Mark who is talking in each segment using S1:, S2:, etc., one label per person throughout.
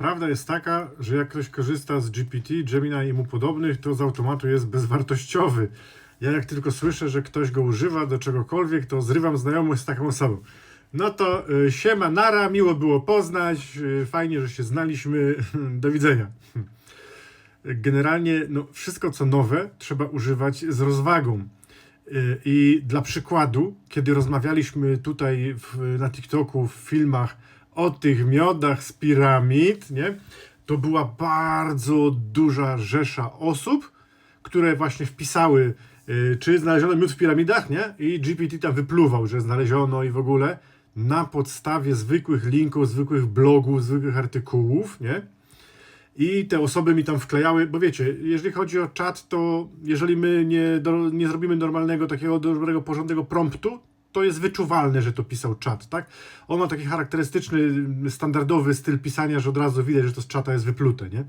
S1: Prawda jest taka, że jak ktoś korzysta z GPT, Gemini i mu podobnych, to z automatu jest bezwartościowy. Ja jak tylko słyszę, że ktoś go używa do czegokolwiek, to zrywam znajomość z taką osobą. No to y, siema, nara, miło było poznać, y, fajnie, że się znaliśmy, do widzenia. Generalnie no, wszystko co nowe trzeba używać z rozwagą. Y, I dla przykładu, kiedy rozmawialiśmy tutaj w, na TikToku, w filmach o tych miodach z piramid, nie? to była bardzo duża rzesza osób, które właśnie wpisały, y, czy znaleziono miód w piramidach, nie? I GPT tam wypluwał, że znaleziono i w ogóle na podstawie zwykłych linków, zwykłych blogów, zwykłych artykułów, nie? I te osoby mi tam wklejały, bo wiecie, jeżeli chodzi o czat, to jeżeli my nie, do, nie zrobimy normalnego, takiego dobrego, porządnego promptu, to jest wyczuwalne, że to pisał czat, tak? On ma taki charakterystyczny, standardowy styl pisania, że od razu widać, że to z czata jest wyplute, nie?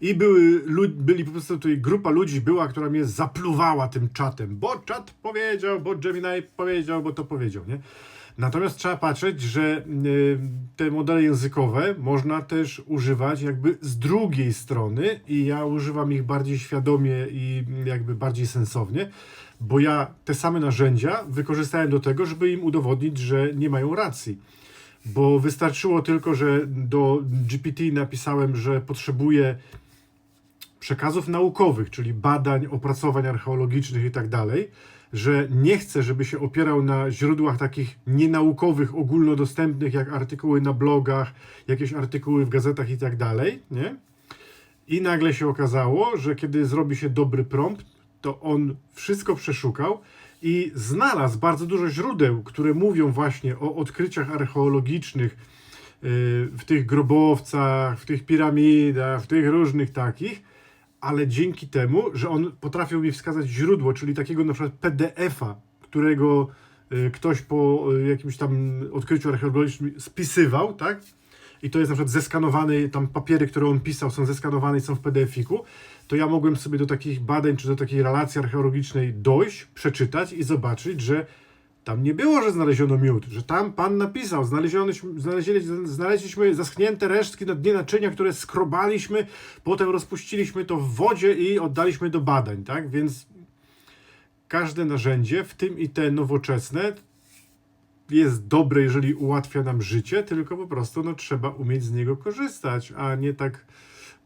S1: I były, byli po prostu tutaj grupa ludzi była, która mnie zapluwała tym czatem, bo czat powiedział, bo Gemini powiedział, bo to powiedział, nie? Natomiast trzeba patrzeć, że y, te modele językowe można też używać jakby z drugiej strony i ja używam ich bardziej świadomie i jakby bardziej sensownie, bo ja te same narzędzia wykorzystałem do tego, żeby im udowodnić, że nie mają racji. Bo wystarczyło tylko, że do GPT napisałem, że potrzebuję przekazów naukowych, czyli badań, opracowań archeologicznych i tak dalej, że nie chcę, żeby się opierał na źródłach takich nienaukowych, ogólnodostępnych, jak artykuły na blogach, jakieś artykuły w gazetach i tak dalej, nie? I nagle się okazało, że kiedy zrobi się dobry prompt, to on wszystko przeszukał i znalazł bardzo dużo źródeł, które mówią właśnie o odkryciach archeologicznych yy, w tych grobowcach, w tych piramidach, w tych różnych takich, ale dzięki temu, że on potrafił mi wskazać źródło, czyli takiego na przykład PDF-a, którego y, ktoś po y, jakimś tam odkryciu archeologicznym spisywał, tak? I to jest na przykład zeskanowany, tam papiery, które on pisał, są zeskanowane i są w PDF-iku, to ja mogłem sobie do takich badań, czy do takiej relacji archeologicznej dojść, przeczytać i zobaczyć, że tam nie było, że znaleziono miód, że tam pan napisał, znaleziono, znaleźli, znaleźliśmy zaschnięte resztki na dnie naczynia, które skrobaliśmy, potem rozpuściliśmy to w wodzie i oddaliśmy do badań, tak? Więc każde narzędzie, w tym i te nowoczesne, jest dobre, jeżeli ułatwia nam życie, tylko po prostu no, trzeba umieć z niego korzystać, a nie tak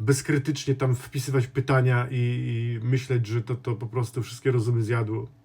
S1: bezkrytycznie tam wpisywać pytania i, i myśleć, że to, to po prostu wszystkie rozumy zjadło.